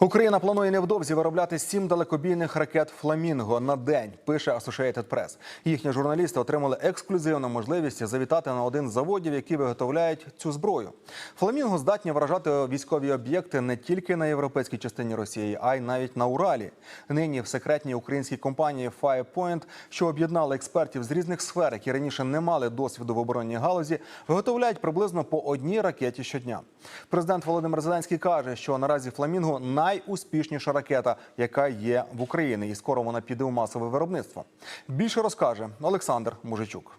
Україна планує невдовзі виробляти сім далекобійних ракет Фламінго на день. Пише Associated Press. Їхні журналісти отримали ексклюзивну можливість завітати на один з заводів, які виготовляють цю зброю. Фламінго здатні вражати військові об'єкти не тільки на європейській частині Росії, а й навіть на Уралі. Нині в секретній українській компанії Firepoint, що об'єднала експертів з різних сфер, які раніше не мали досвіду в оборонній галузі, виготовляють приблизно по одній ракеті щодня. Президент Володимир Зеленський каже, що наразі Фламінго найуспішніша ракета, яка є в Україні, і скоро вона піде у масове виробництво. Більше розкаже Олександр Мужичук.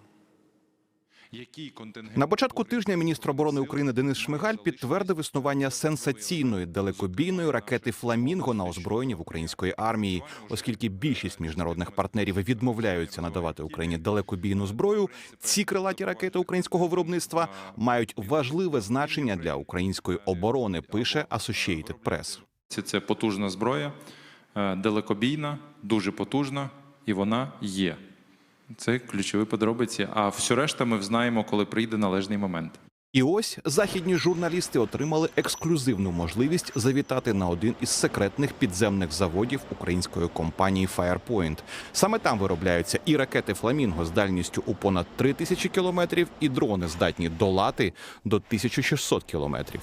На початку тижня міністр оборони України Денис Шмигаль підтвердив існування сенсаційної далекобійної ракети Фламінго на озброєнні в української армії, оскільки більшість міжнародних партнерів відмовляються надавати Україні далекобійну зброю. Ці крилаті ракети українського виробництва мають важливе значення для української оборони. Пише Associated Press. Це, це потужна зброя, е, далекобійна, дуже потужна, і вона є. Це ключові подробиці. А все решта ми взнаємо, коли прийде належний момент. І ось західні журналісти отримали ексклюзивну можливість завітати на один із секретних підземних заводів української компанії Firepoint. Саме там виробляються і ракети Фламінго з дальністю у понад 3 тисячі кілометрів, і дрони здатні долати до 1600 кілометрів.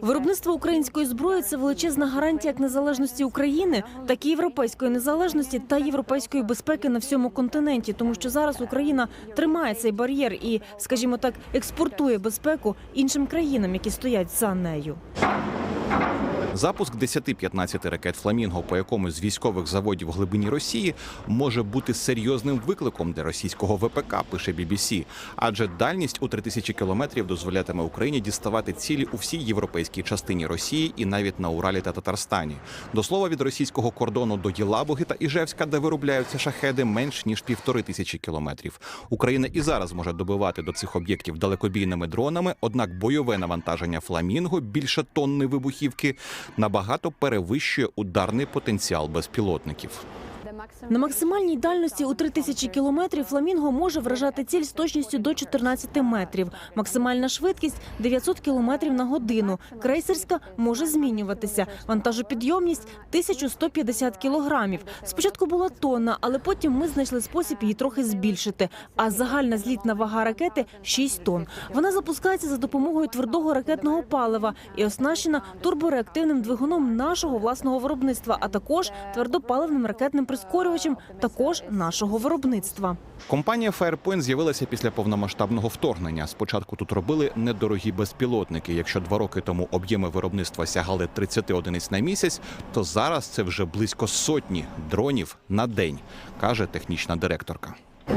Виробництво української зброї це величезна гарантія як незалежності України, так і європейської незалежності та європейської безпеки на всьому континенті, тому що зараз Україна тримає цей бар'єр і, скажімо так, експортує безпеку іншим країнам, які стоять за нею. Запуск 10-15 ракет Фламінго по якомусь з військових заводів в глибині Росії може бути серйозним викликом для російського ВПК, пише BBC. Адже дальність у 3000 кілометрів дозволятиме Україні діставати цілі у всій європейській частині Росії і навіть на Уралі та Татарстані. До слова, від російського кордону до Єлабуги та Іжевська, де виробляються шахеди, менш ніж півтори тисячі кілометрів. Україна і зараз може добивати до цих об'єктів далекобійними дронами, однак бойове навантаження фламінго більше тонни вибухівки набагато перевищує ударний потенціал безпілотників. На максимальній дальності у 3000 кілометрів фламінго може вражати ціль з точністю до 14 метрів. Максимальна швидкість 900 кілометрів на годину. Крейсерська може змінюватися. Вантажопідйомність 1150 кілограмів. Спочатку була тонна, але потім ми знайшли спосіб її трохи збільшити. А загальна злітна вага ракети 6 тонн. Вона запускається за допомогою твердого ракетного палива і оснащена турбореактивним двигуном нашого власного виробництва, а також твердопаливним ракетним прискорювачем також нашого виробництва. Компанія Firepoint з'явилася після повномасштабного вторгнення. Спочатку тут робили недорогі безпілотники. Якщо два роки тому об'єми виробництва сягали 30 одиниць на місяць, то зараз це вже близько сотні дронів на день, каже технічна директорка.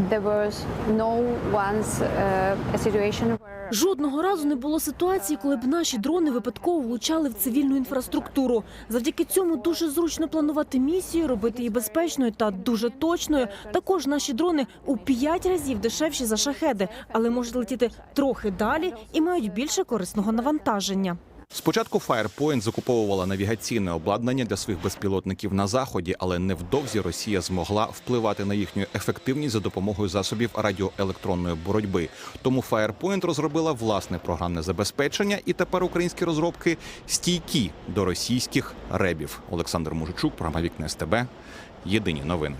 There was no once uh, a situation where Жодного разу не було ситуації, коли б наші дрони випадково влучали в цивільну інфраструктуру. Завдяки цьому дуже зручно планувати місію, робити її безпечною та дуже точною. Також наші дрони у п'ять разів дешевші за шахеди, але можуть летіти трохи далі і мають більше корисного навантаження. Спочатку Firepoint закуповувала навігаційне обладнання для своїх безпілотників на заході, але невдовзі Росія змогла впливати на їхню ефективність за допомогою засобів радіоелектронної боротьби. Тому Firepoint розробила власне програмне забезпечення, і тепер українські розробки стійкі до російських ребів. Олександр Мужичук, програма Вікне СТБ. Єдині новини.